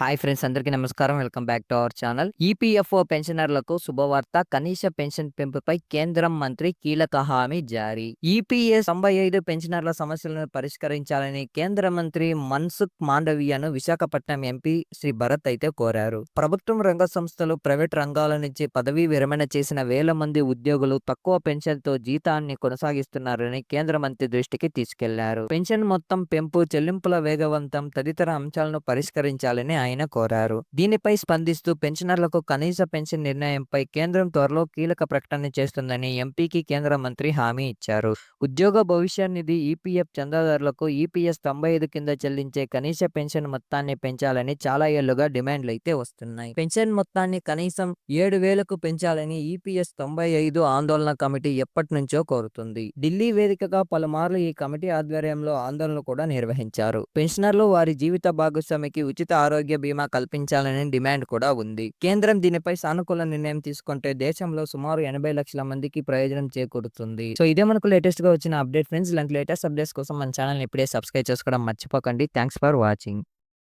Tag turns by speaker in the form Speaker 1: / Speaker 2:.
Speaker 1: Hi friends అందరికీ నమస్కారం. Welcome back to our channel. EPFO పెన్షనర్లకు శుభవార్త. కనీస పెన్షన్ పెంపుపై కేంద్రం మంత్రి కీలక హామీ జారీ. ఈపీఎస్ తొంభై ఐదు పెన్షనర్ల సమస్యలను పరిష్కరించాలని కేంద్ర మంత్రి మన్సుఖ్ మాండవీయను విశాఖపట్నం ఎంపీ శ్రీ భరత్ అయితే కోరారు. ప్రభుత్వం రంగ సంస్థలు ప్రైవేట్ రంగాల నుంచి పదవీ విరమణ చేసిన వేల మంది ఉద్యోగులు తక్కువ పెన్షన్తో జీతాన్ని కొనసాగిస్తున్నారని కేంద్ర మంత్రి దృష్టికి తీసుకెళ్ళారు. పెన్షన్ మొత్తం పెంపు చెల్లింపుల వేగవంతం తదితర అంశాలను పరిష్కరించాలని ఆయన కోరారు. దీనిపై స్పందిస్తూ పెన్షనర్లకు కనీస పెన్షన్ నిర్ణయంపై కేంద్రం త్వరలో కీలక ప్రకటన చేస్తుందని ఎంపీకి కేంద్ర మంత్రి హామీ ఇచ్చారు. ఉద్యోగ భవిష్య నిధి ఈపీఎఫ్ చందాదారులకు ఈపీఎస్ తొంభై ఐదు కింద చెల్లించే కనీస పెన్షన్ మొత్తాన్ని పెంచాలని చాలా ఏళ్ళుగా డిమాండ్లు అయితే వస్తున్నాయి. పెన్షన్ మొత్తాన్ని కనీసం ఏడు వేలకు పెంచాలని ఈపీఎస్ తొంభై ఐదు ఆందోళన కమిటీ ఎప్పటి నుంచో కోరుతుంది. ఢిల్లీ వేదికగా పలుమార్లు ఈ కమిటీ ఆధ్వర్యంలో ఆందోళనలు కూడా నిర్వహించారు. పెన్షనర్లు వారి జీవిత భాగస్వామికి ఉచిత ఆరోగ్య బీమా కల్పించాలని డిమాండ్ కూడా ఉంది. కేంద్రం దీనిపై సానుకూల నిర్ణయం తీసుకుంటే దేశంలో సుమారు ఎనభై లక్షల మందికి ప్రయోజనం చేకూరుతుంది. సో ఇదే మనకు లేటెస్ట్గా వచ్చిన అప్డేట్ ఫ్రెండ్స్. ఇలాంటి లేటెస్ట్ అప్డేట్స్ కోసం మన ఛానల్ ఇప్పుడే సబ్స్క్రైబ్ చేసుకోవడం మర్చిపోకండి. Thanks for watching.